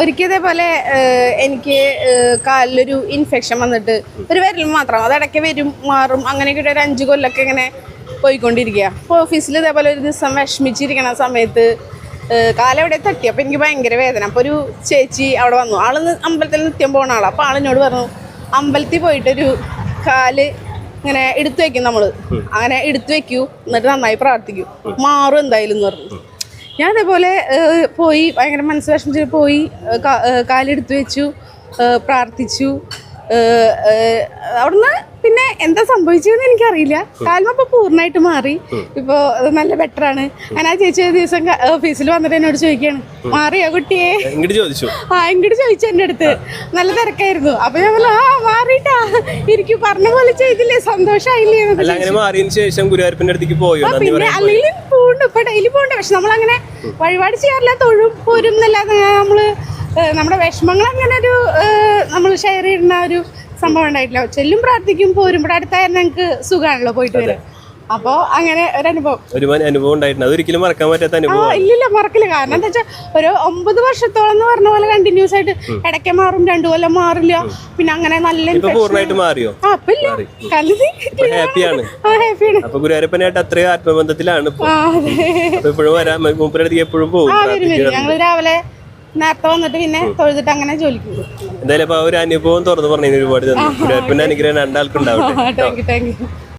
ഒരിക്കൽ പോലെ എനിക്ക് കാലിലൊരു ഇൻഫെക്ഷൻ വന്നിട്ട് ഒരു വിരൽ മാത്രം അത് ഇടയ്ക്ക് വരും മാറും അങ്ങനെയൊക്കെ ഒരു അഞ്ച് കൊല്ലൊക്കെ ഇങ്ങനെ പോയിക്കൊണ്ടിരിക്കുക. അപ്പോൾ ഓഫീസിൽ ഇതേപോലെ ഒരു ദിവസം വിഷമിച്ചിരിക്കണ സമയത്ത് കാലെവിടെ തട്ടി. അപ്പോൾ എനിക്ക് ഭയങ്കര വേദന. അപ്പോൾ ഒരു ചേച്ചി അവിടെ വന്നു. ആൾ അമ്പലത്തിൽ നിത്യം പോണ ആളാണ് അപ്പോൾ ആളിനോട് പറഞ്ഞു അമ്പലത്തിൽ പോയിട്ടൊരു കാൽ ഇങ്ങനെ എടുത്തു വെക്കും നമ്മൾ അങ്ങനെ എടുത്തു വെക്കൂ. എന്നിട്ട് നന്നായി പ്രാർത്ഥിക്കൂ. മാറും എന്തായാലും എന്ന് പറഞ്ഞു. ഞാൻ അതേപോലെ പോയി ഭയങ്കര മനസ്സ് വിഷമിച്ച് പോയി കാലെടുത്ത് വെച്ചു പ്രാർത്ഥിച്ചു അവിടുന്ന് പിന്നെ എന്താ സംഭവിച്ചതെന്ന് എനിക്കറിയില്ല. കാൽമപ്പോൾ പൂർണമായിട്ട് മാറി. ഇപ്പോൾ നല്ല ബെറ്ററാണ് ഞാൻ ആ ചേച്ചി ഒരു ദിവസം ഓഫീസിൽ വന്നിട്ട് എന്നോട് ചോദിക്കുകയാണ് മാറിയോ കുട്ടിയെ? ആ ഇങ്ങോട്ട് ചോദിച്ചു എന്റെ അടുത്ത്. നല്ല തിരക്കായിരുന്നു. അപ്പൊ ഞാൻ പറഞ്ഞു ആ മാറിയിട്ടാ. എനിക്ക് പറഞ്ഞ പോലെ ചെയ്തില്ലേ? സന്തോഷമായില്ലേ അങ്ങനെ ശേഷം അടുത്തേക്ക് പോയോ? പിന്നെ അല്ലെങ്കിലും അല്ലെങ്കിൽ പോണ്ട്. ഇപ്പൊ ഡെയിലി പോണ്ട്. പക്ഷെ നമ്മളങ്ങനെ വഴിപാട് ചെയ്യാറില്ല. തൊഴും പോരും എന്നല്ലാതെ നമ്മൾ നമ്മുടെ വിഷമങ്ങൾ അങ്ങനെ ഒരു നമ്മൾ ഷെയർ ചെയ്യുന്ന ഒരു സംഭവം ഉണ്ടായിട്ടില്ല. ചെല്ലും പ്രാർത്ഥിക്കും പോരും. ഇവിടെ അടുത്തായിരുന്നു ഞങ്ങൾക്ക് സുഖമാണല്ലോ പോയിട്ട് വരാം അപ്പോൾ അങ്ങനെ ഒരു അനുഭവം ഒരു അനുഭവം ഉണ്ടായിട്ടുണ്ട്. അതൊരിക്കലും മറക്കാൻ പറ്റാത്ത അനുഭവം ഇല്ലില്ല മറക്കില്ല. കാരണം എന്താ വെച്ചാൽ ഒരു ഒമ്പത് വർഷത്തോളം എന്ന് പറഞ്ഞ പോലെ കണ്ടിന്യൂസ് ആയിട്ട് ഇടയ്ക്ക് മാറും രണ്ടു കൊല്ലം മാറില്ല. പിന്നെ അങ്ങനെ നല്ല പൂർണമായിട്ട് മാറിയോ? അപ്പൊ ഹാപ്പിയാണ് അപ്പൊ ഗുരുവായൂരപ്പനായിട്ട് അത്രയും ആത്മബന്ധത്തിലാണ് ഇപ്പൊ. ആ അതെ. എപ്പോഴും പോകും വരും വരും. ഞങ്ങൾ രാവിലെ നേരത്തെ വന്നിട്ട് പിന്നെ തൊഴുതിട്ട് അങ്ങനെ ജോലിക്ക് പോകും. എന്തായാലും ഇപ്പൊ ആ ഒരു അനുഭവം തുറന്നു പറഞ്ഞു ഒരുപാട് നന്ദി. പിന്നെ അനുഗ്രഹം രണ്ടാൾക്കുണ്ടാവും താങ്ക് യു താങ്ക് യു